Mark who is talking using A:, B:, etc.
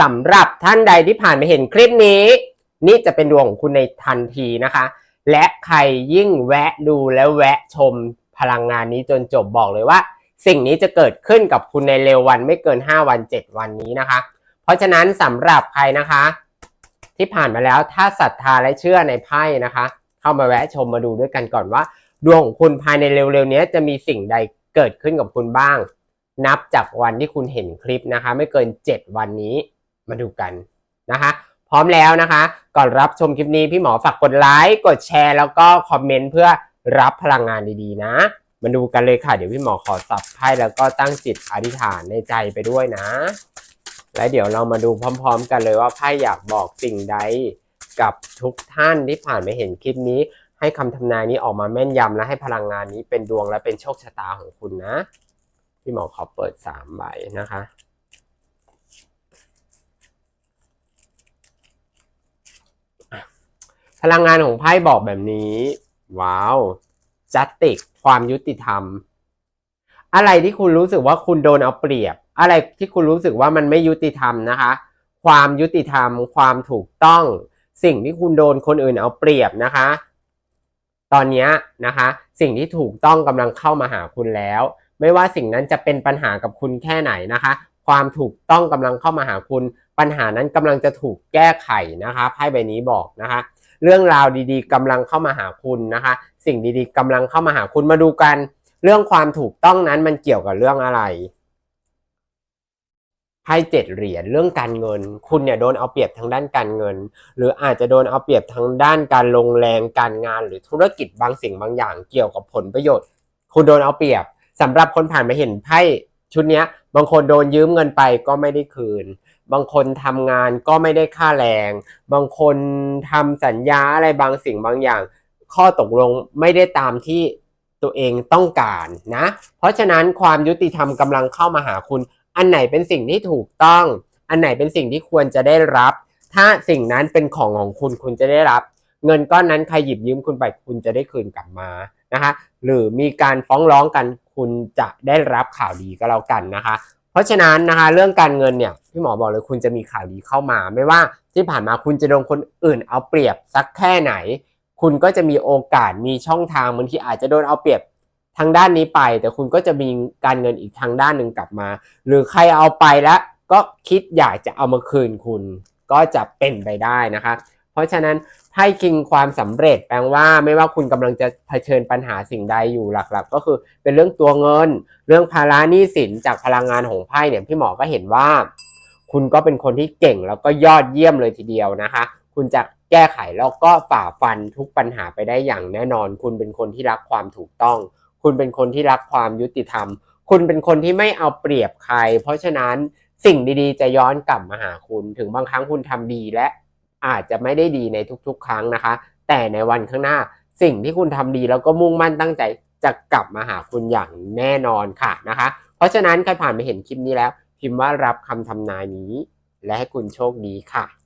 A: สำหรับท่านใดที่ผ่านมาเห็นคลิปนี้ นี่จะเป็นดวงของคุณในทันทีนะคะ และใครยิ่งแวะดูและแวะชมพลังงานนี้จนจบบอกเลยว่า สิ่งนี้จะเกิดขึ้นกับคุณในเร็ววันไม่เกิน 5 วัน 7 วันนี้นะคะ เพราะฉะนั้นสำหรับใครนะคะ ที่ผ่านมาแล้วถ้าศรัทธาและเชื่อในไพ่นะคะ เข้ามาแวะชมมาดูด้วยกันก่อนว่า ดวงของคุณภายในเร็วๆนี้จะมีสิ่งใดเกิดขึ้นกับคุณบ้าง นับจากวันที่คุณเห็นคลิปนะคะ ไม่เกิน 7 วันนี้ มาดูกันนะคะ พร้อมแล้วนะคะ ก่อนรับชมคลิปนี้พี่หมอฝากกดไลค์กดแชร์แล้วก็คอมเมนต์เพื่อรับพลังงานดีๆนะ มาดูกันเลยค่ะ เดี๋ยวพี่หมอขอสับไพ่แล้วก็ตั้งจิตอธิษฐานในใจไปด้วยนะ และเดี๋ยวเรามาดูพร้อม ๆ กันเลยว่าไพ่อยากบอกสิ่งใดกับทุกท่านที่ผ่านมาเห็นคลิปนี้ ให้คำทำนายนี้ออกมาแม่นยำและให้พลังงานนี้เป็นดวงและเป็นโชคชะตาของคุณนะ พี่หมอขอเปิดสามใบนะคะ พลังงานของไพ่บอกแบบนี้ ว้าวจัตติกความยุติธรรม อะไรที่คุณรู้สึกว่าคุณโดนเอาเปรียบ อะไรที่คุณรู้สึกว่ามันไม่ยุติธรรมนะคะ ความยุติธรรม ความถูกต้อง สิ่งที่คุณโดนคนอื่นเอาเปรียบนะคะ ตอนนี้นะคะ สิ่งที่ถูกต้องกำลังเข้ามาหาคุณแล้ว ไม่ว่าสิ่งนั้นจะเป็นปัญหากับคุณแค่ไหนนะคะ ความถูกต้องกำลังเข้ามาหาคุณ ปัญหานั้นกำลังจะถูกแก้ไขนะคะไพ่ใบนี้บอกนะคะ เรื่องราวดีๆกำลังเข้ามาหาคุณนะคะ สิ่งดีๆกำลังเข้ามาหาคุณมาดูกัน เรื่องความถูกต้องนั้นมันเกี่ยวกับเรื่องอะไรไพ่เจ็ดเหรียญเรื่องการเงิน คุณเนี่ยโดนเอาเปรียบทางด้านการเงิน หรืออาจจะโดนเอาเปรียบทางด้านการลงแรงการงานหรือธุรกิจบางสิ่งบางอย่างเกี่ยวกับผลประโยชน์ คุณโดนเอาเปรียบสำหรับคนผ่านมาเห็นไพ่ชุดนี้ บางคนโดนยืมเงินไปก็ไม่ได้คืน บางคนทำงานก็ไม่ได้ค่าแรง บางคนทำสัญญาอะไรบางสิ่งบางอย่าง ข้อตกลงไม่ได้ตามที่ตัวเองต้องการนะ เพราะฉะนั้นความยุติธรรมกำลังเข้ามาหาคุณ อันไหนเป็นสิ่งที่ถูกต้อง อันไหนเป็นสิ่งที่ควรจะได้รับ ถ้าสิ่งนั้นเป็นของของคุณคุณจะได้รับ เงินก้อนนั้นใครหยิบยืมคุณไปคุณจะได้คืนกลับมานะคะหรือมีการฟ้องร้องกัน คุณจะได้รับข่าวดีก็แล้วกันนะคะ เพราะฉะนั้นนะคะเรื่องการเงินเนี่ยพี่หมอบอกเลยคุณจะมีข่าวดีเข้ามา ไม่ว่าที่ผ่านมาคุณจะโดนคนอื่นเอาเปรียบสักแค่ไหน คุณก็จะมีโอกาสมีช่องทางบางทีอาจจะโดนเอาเปรียบทางด้านนี้ไป แต่คุณก็จะมีการเงินอีกทางด้านหนึ่งกลับมา หรือใครเอาไปแล้วก็คิดอยากจะเอามาคืนคุณก็จะเป็นไปได้นะคะ ราะฉะนั้นไพ่คิงความสำเร็จแปลว่าไม่ว่าคุณกำลังจะเผชิญปัญหาสิ่งใดอยู่หลักๆ ก็คือเป็นเรื่องตัวเงิน เรื่องภาระหนี้สินจากพลังงานของไพ่เนี่ยพี่หมอก็เห็นว่า คุณก็เป็นคนที่เก่งแล้วก็ยอดเยี่ยมเลยทีเดียวนะคะ คุณจะแก้ไขแล้วก็ฝ่าฟันทุกปัญหาไปได้อย่างแน่นอน คุณเป็นคนที่รักความถูกต้อง คุณเป็นคนที่รักความยุติธรรม คุณเป็นคนที่ไม่เอาเปรียบใคร เพราะฉะนั้นสิ่งดีๆ จะย้อนกลับมาหาคุณถึงบางครั้งคุณทำดีและ อาจจะไม่ได้ดีในทุกๆ ครั้งนะคะ แต่ในวันข้างหน้าสิ่งที่คุณทำดีแล้วก็มุ่งมั่นตั้งใจจะกลับมาหาคุณอย่างแน่นอนค่ะนะคะ เพราะฉะนั้นใครผ่านไปเห็นคลิปนี้แล้ว พิมพ์ว่ารับคำทำนายนี้ และให้คุณโชคดีค่ะ